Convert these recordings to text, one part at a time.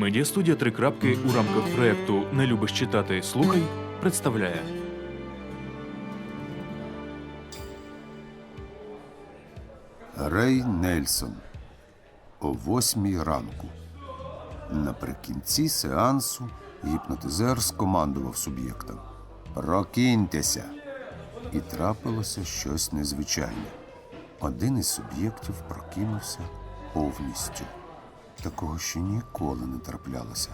Медіастудія «Три крапки» у рамках проєкту Не любиш читати слухай представляє Рей Нельсон о восьмій ранку. Наприкінці сеансу гіпнотизер скомандував суб'єктам Прокиньтеся. І трапилося щось незвичайне. Один із суб'єктів прокинувся повністю. Такого ще ніколи не траплялося.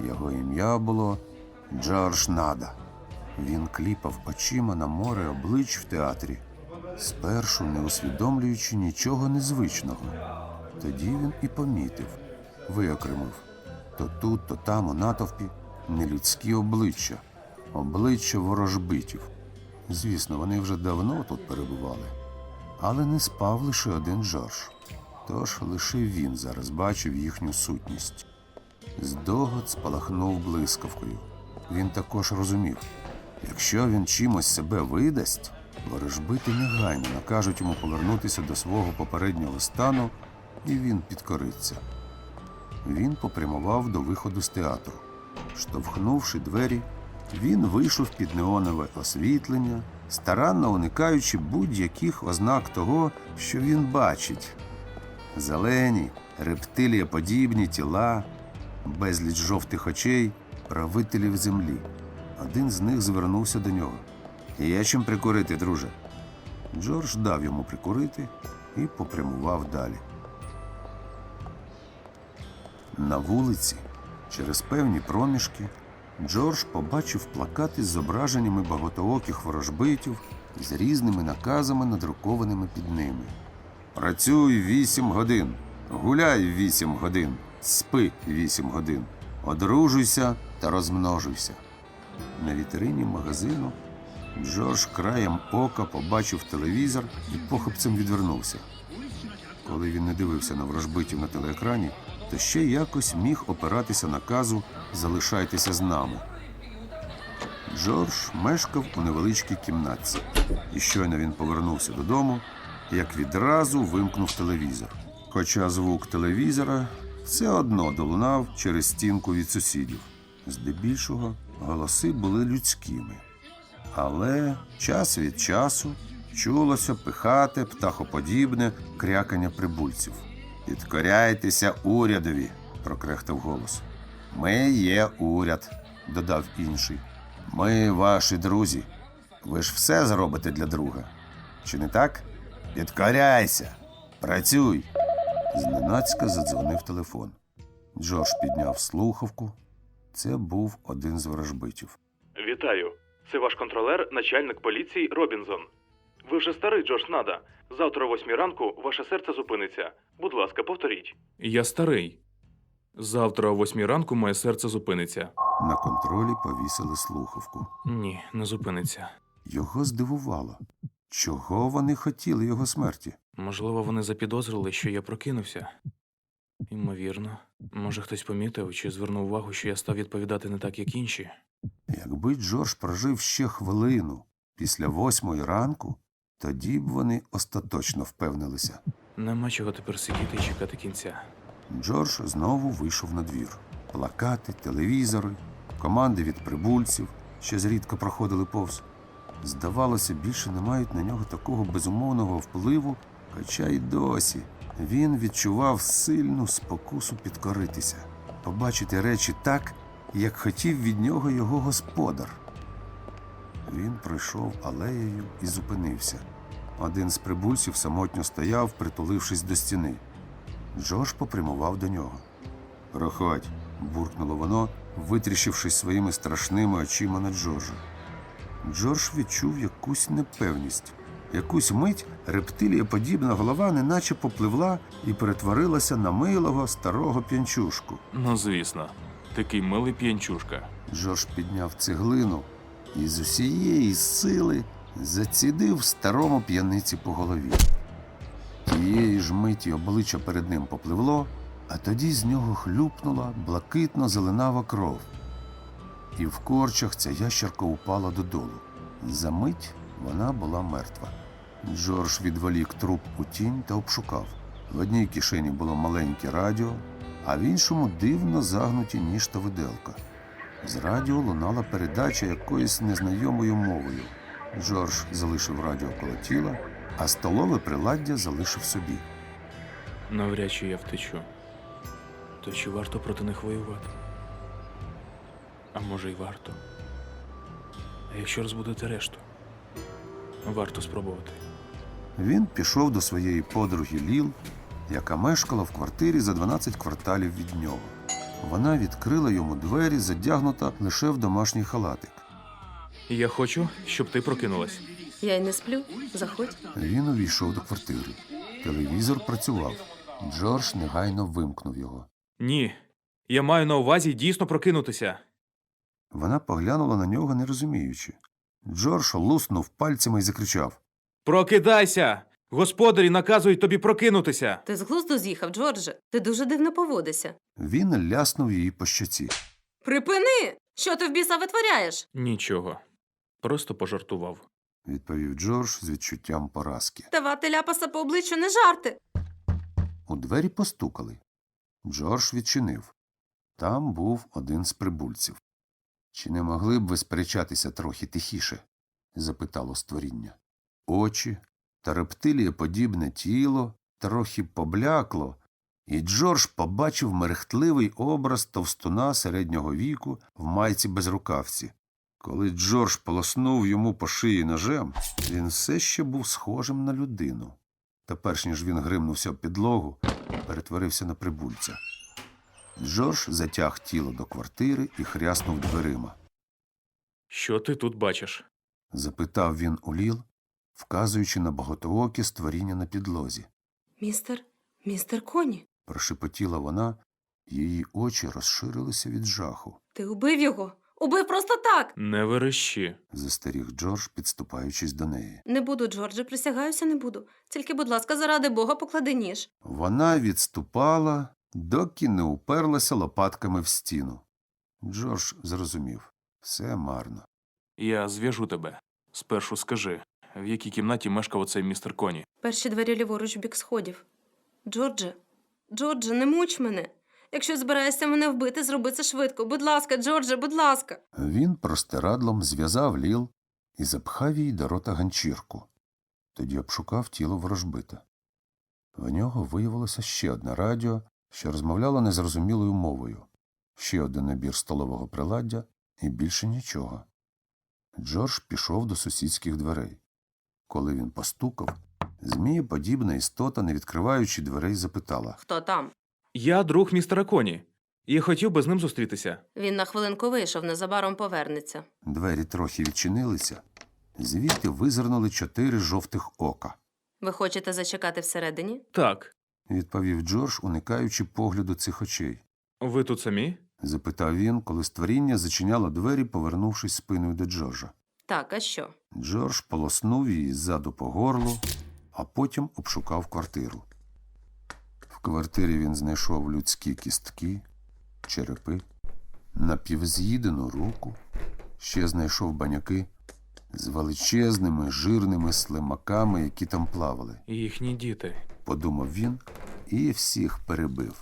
Його ім'я було Джордж Нада. Він кліпав очима на море облич в театрі, спершу не усвідомлюючи нічого незвичного. Тоді він і помітив, виокремив то тут, то там у натовпі нелюдські обличчя, обличчя ворожбитів. Звісно, вони вже давно тут перебували, але не спав лише один Жорж. Тож лише він зараз бачив їхню сутність. Здогад спалахнув блискавкою. Він також розумів, якщо він чимось себе видасть, ворожбити негайно накажуть йому повернутися до свого попереднього стану, і він підкориться. Він попрямував до виходу з театру. Штовхнувши двері, він вийшов під неонове освітлення, старанно уникаючи будь-яких ознак того, що він бачить. Зелені, рептилієподібні тіла, безліч жовтих очей, правителів землі. Один з них звернувся до нього. Є чим прикурити, друже. Джордж дав йому прикурити і попрямував далі. На вулиці, через певні проміжки, Джордж побачив плакати з зображеннями багатооких ворожбитів з різними наказами, надрукованими під ними. Працюй вісім годин, гуляй вісім годин, спи вісім годин, одружуйся та розмножуйся. На вітрині магазину Джордж краєм ока побачив телевізор і похопцем відвернувся. Коли він не дивився на вражбитів на телеекрані, то ще якось міг опиратися наказу Залишайтеся з нами. Джордж мешкав у невеличкій кімнатці, і щойно він повернувся додому, як відразу вимкнув телевізор. Хоча звук телевізора все одно долунав через стінку від сусідів. Здебільшого голоси були людськими. Але час від часу чулося пихате, птахоподібне крякання прибульців. Підкоряйтеся урядові, прокрехтав голос. Ми є уряд, додав інший. Ми ваші друзі. Ви ж все зробите для друга. Чи не так? Підкоряйся, працюй. Зненацька задзвонив телефон. Джордж підняв слухавку. Це був один з ворожбитів. Вітаю. Це ваш контролер, начальник поліції Робінзон. Ви вже старий, Джордж Нада. Завтра о восьмій ранку ваше серце зупиниться. Будь ласка, повторіть. Я старий. Завтра о восьмій ранку моє серце зупиниться. На контролі повісили слухавку. Ні, не зупиниться. Його здивувало. Чого вони хотіли його смерті? Можливо, вони запідозрили, що я прокинувся. Ймовірно. Може, хтось помітив чи звернув увагу, що я став відповідати не так, як інші. Якби Джордж прожив ще хвилину після восьмої ранку, тоді б вони остаточно впевнилися. Нема чого тепер сидіти і чекати кінця. Джордж знову вийшов на двір. Плакати, телевізори, команди від прибульців, що зрідка проходили повз. Здавалося, більше не мають на нього такого безумовного впливу, хоча й досі він відчував сильну спокусу підкоритися, побачити речі так, як хотів від нього його господар. Він пройшов алеєю і зупинився. Один з прибульців самотньо стояв, притулившись до стіни. Джордж попрямував до нього. Проходь, буркнуло воно, витріщившись своїми страшними очима на Джорджа. Джордж відчув якусь непевність. Якусь мить рептилієподібна голова неначе попливла і перетворилася на милого старого п'янчушку. Ну, звісно, такий милий п'янчушка. Джордж підняв цеглину і з усієї сили зацідив старому п'яниці по голові. Тієї ж миті обличчя перед ним попливло, а тоді з нього хлюпнула блакитно-зеленава кров. І в корчах ця ящерка упала додолу. За мить вона була мертва. Джордж відволік труп у тінь та обшукав. В одній кишені було маленьке радіо, а в іншому дивно загнуті ніж та виделка. З радіо лунала передача якоюсь незнайомою мовою. Джордж залишив радіо коло тіла, а столове приладдя залишив собі. Навряд чи я втечу. То чи варто проти них воювати? А може й варто. А якщо розбудити решту? Варто спробувати. Він пішов до своєї подруги Ліл, яка мешкала в квартирі за 12 кварталів від нього. Вона відкрила йому двері, задягнута лише в домашній халатик. Я хочу, щоб ти прокинулась. Я й не сплю. Заходь. Він увійшов до квартири. Телевізор працював. Джордж негайно вимкнув його. Ні. Я маю на увазі дійсно прокинутися. Вона поглянула на нього, не розуміючи. Джордж луснув пальцями і закричав. Прокидайся! Господарі наказують тобі прокинутися. Ти з глузду з'їхав, Джордже. Ти дуже дивно поводишся. Він ляснув її по щоці. Припини! Що ти в біса витворяєш? Нічого. Просто пожартував. відповів Джордж з відчуттям поразки. Давати ляпаса по обличчю не жарти. У двері постукали. Джордж відчинив. Там був один з прибульців. Чи не могли б ви сперечатися трохи тихіше? запитало створіння. Очі та рептилієподібне тіло трохи поблякло, і Джордж побачив мерехтливий образ товстуна середнього віку в майці без рукавці. Коли Джордж полоснув йому по шиї ножем, він все ще був схожим на людину. Та перш ніж він гримнувся в підлогу, перетворився на прибульця. Джордж затяг тіло до квартири і хряснув дверима. Що ти тут бачиш? Запитав він у Ліл, вказуючи на багатоокі створіння на підлозі. Містер, містер Коні, Прошепотіла вона, її очі розширилися від жаху. ти убив його. Убив просто так. Не верещи. Застеріг Джордж, підступаючись до неї. Не буду, Джордже, присягаюся, не буду. Тільки, будь ласка, заради Бога, поклади ніж. Вона відступала, доки не уперлася лопатками в стіну. Джордж зрозумів все марно. Я зв'яжу тебе. Спершу скажи, в якій кімнаті мешкав оцей містер Коні. Перші двері ліворуч в бік сходів. Джордже, Джордже, не муч мене. Якщо збираєшся мене вбити, зроби це швидко. Будь ласка, Джордже, будь ласка. Він простирадлом зв'язав ліл і запхав їй до рота ганчірку. Тоді обшукав тіло ворожбита. В нього виявилося ще одне радіо, що розмовляло незрозумілою мовою, ще один набір столового приладдя і більше нічого. Джордж пішов до сусідських дверей. Коли він постукав, змієподібна істота, не відкриваючи дверей, запитала Хто там? Я друг містера Коні. І хотів би з ним зустрітися. Він на хвилинку вийшов, незабаром повернеться. Двері трохи відчинилися, звідти визирнули чотири жовтих ока. Ви хочете зачекати всередині? Так. Відповів Джордж, уникаючи погляду цих очей. Ви тут самі? запитав він, коли створіння зачиняло двері, повернувшись спиною до Джорджа. Так, а що? Джордж полоснув її ззаду по горлу, а потім обшукав квартиру. В квартирі він знайшов людські кістки, черепи, напівз'їдену руку, ще знайшов баняки з величезними жирними слимаками, які там плавали. Їхні діти. Подумав він і всіх перебив.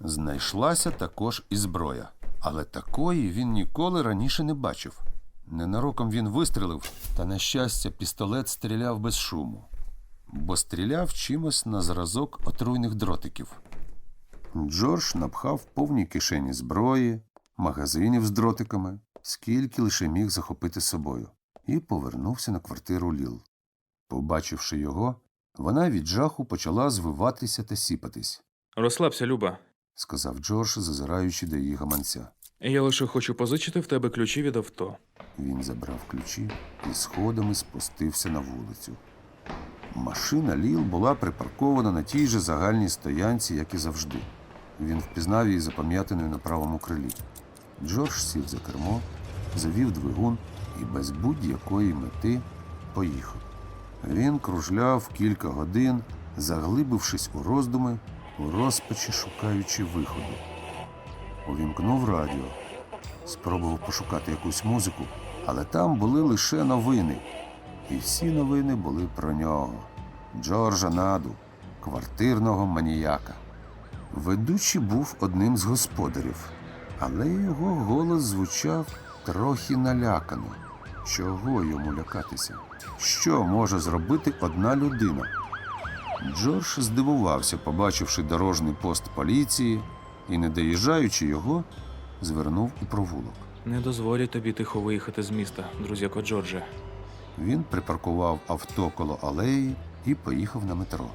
Знайшлася також і зброя, але такої він ніколи раніше не бачив. Ненароком він вистрелив, та, на щастя, пістолет стріляв без шуму, бо стріляв чимось на зразок отруйних дротиків. Джордж напхав повні кишені зброї, магазинів з дротиками, скільки лише міг захопити собою, і повернувся на квартиру Ліл. Побачивши його, вона від жаху почала звиватися та сіпатись, Розслабся, Люба. сказав Джордж, зазираючи до її гаманця. Я лише хочу позичити в тебе ключі від авто. Він забрав ключі і сходами спустився на вулицю. Машина Ліл була припаркована на тій же загальній стоянці, як і завжди. Він впізнав її запам'ятаною на правому крилі. Джордж сів за кермо, завів двигун і без будь-якої мети поїхав. Він кружляв кілька годин, заглибившись у роздуми, у розпачі шукаючи виходу. Увімкнув радіо, спробував пошукати якусь музику, але там були лише новини. І всі новини були про нього Джорджа Наду, квартирного маніяка. Ведучий був одним з господарів, але його голос звучав трохи налякано. Чого йому лякатися? Що може зробити одна людина? Джордж здивувався, побачивши дорожній пост поліції, і, не доїжджаючи його, звернув у провулок. Не дозволять тобі тихо виїхати з міста, друзяко Джордже. Він припаркував авто коло алеї і поїхав на метро.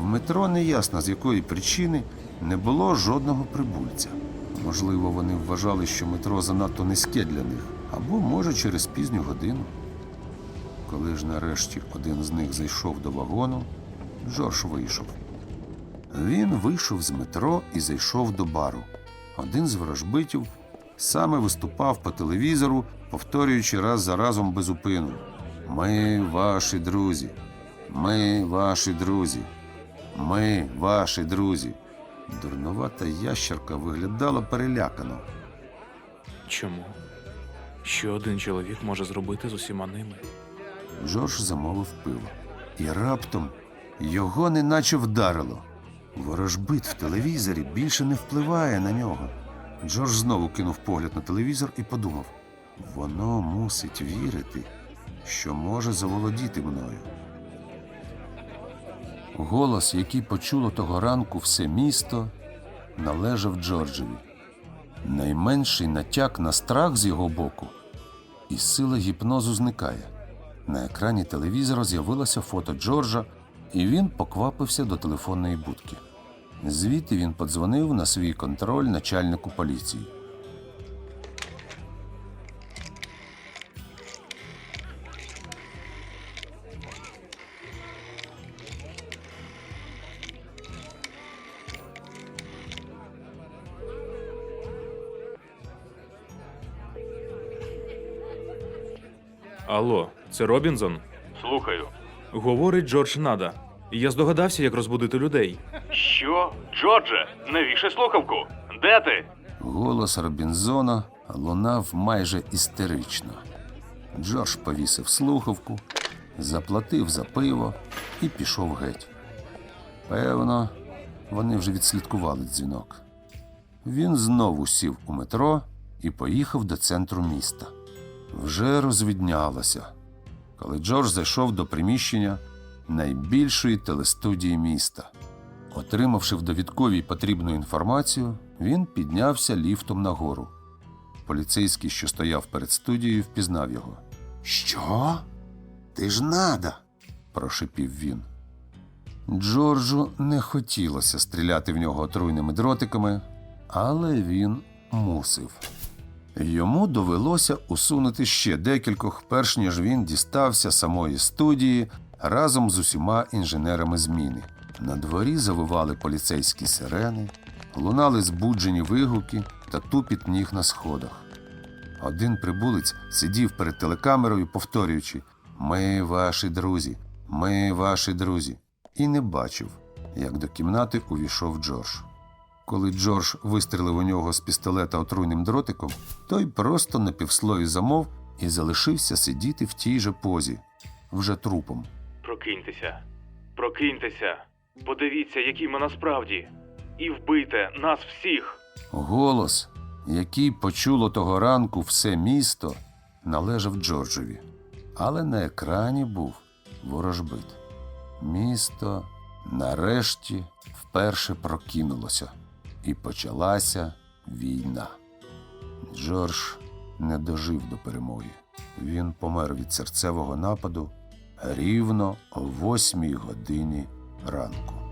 В метро неясно з якої причини не було жодного прибульця. Можливо, вони вважали, що метро занадто низьке для них, або, може, через пізню годину. Коли ж нарешті один з них зайшов до вагону, Джордж вийшов. Він вийшов з метро і зайшов до бару. Один з ворожбитів саме виступав по телевізору, повторюючи раз за разом без упину. Ми ваші друзі. Ми ваші друзі. Ми ваші друзі. Дурнувата ящерка виглядала перелякано. Чому? Що один чоловік може зробити з усіма ними? Джордж замовив пиво. І раптом його неначе вдарило. Ворожбит в телевізорі більше не впливає на нього. Джордж знову кинув погляд на телевізор і подумав: воно мусить вірити, що може заволодіти мною. Голос, який почуло того ранку все місто, належав Джорджеві. Найменший натяк на страх з його боку, і сила гіпнозу зникає. На екрані телевізора з'явилося фото Джорджа, і він поквапився до телефонної будки. Звідти він подзвонив на свій контроль начальнику поліції. Це Робінзон? Слухаю. Говорить Джордж Нада. Я здогадався, як розбудити людей. Що? Джордже, навішай слухавку. Де ти? Голос Робінзона лунав майже істерично. Джордж повісив слухавку, заплатив за пиво і пішов геть. Певно, вони вже відслідкували дзвінок. Він знову сів у метро і поїхав до центру міста. Вже розвіднялося, коли Джордж зайшов до приміщення найбільшої телестудії міста. Отримавши в довідковій потрібну інформацію, він піднявся ліфтом нагору. Поліцейський, що стояв перед студією, впізнав його. Що? Ти ж нада. прошипів він. Джорджу не хотілося стріляти в нього отруйними дротиками, але він мусив. Йому довелося усунути ще декількох, перш ніж він дістався самої студії разом з усіма інженерами зміни. На дворі завивали поліцейські сирени, лунали збуджені вигуки та тупіт ніг на сходах. Один прибулець сидів перед телекамерою, повторюючи Ми ваші друзі, ми ваші друзі, і не бачив, як до кімнати увійшов Джордж. Коли Джордж вистрелив у нього з пістолета отруйним дротиком, той просто на півслої замов і залишився сидіти в тій же позі, вже трупом. Прокиньтеся. Прокиньтеся. Подивіться, які ми насправді. І вбийте нас всіх. Голос, який почуло того ранку все місто, належав Джорджеві. Але на екрані був ворожбит. Місто нарешті вперше прокинулося, і почалася війна. Джордж не дожив до перемоги. Він помер від серцевого нападу рівно о восьмій годині ранку.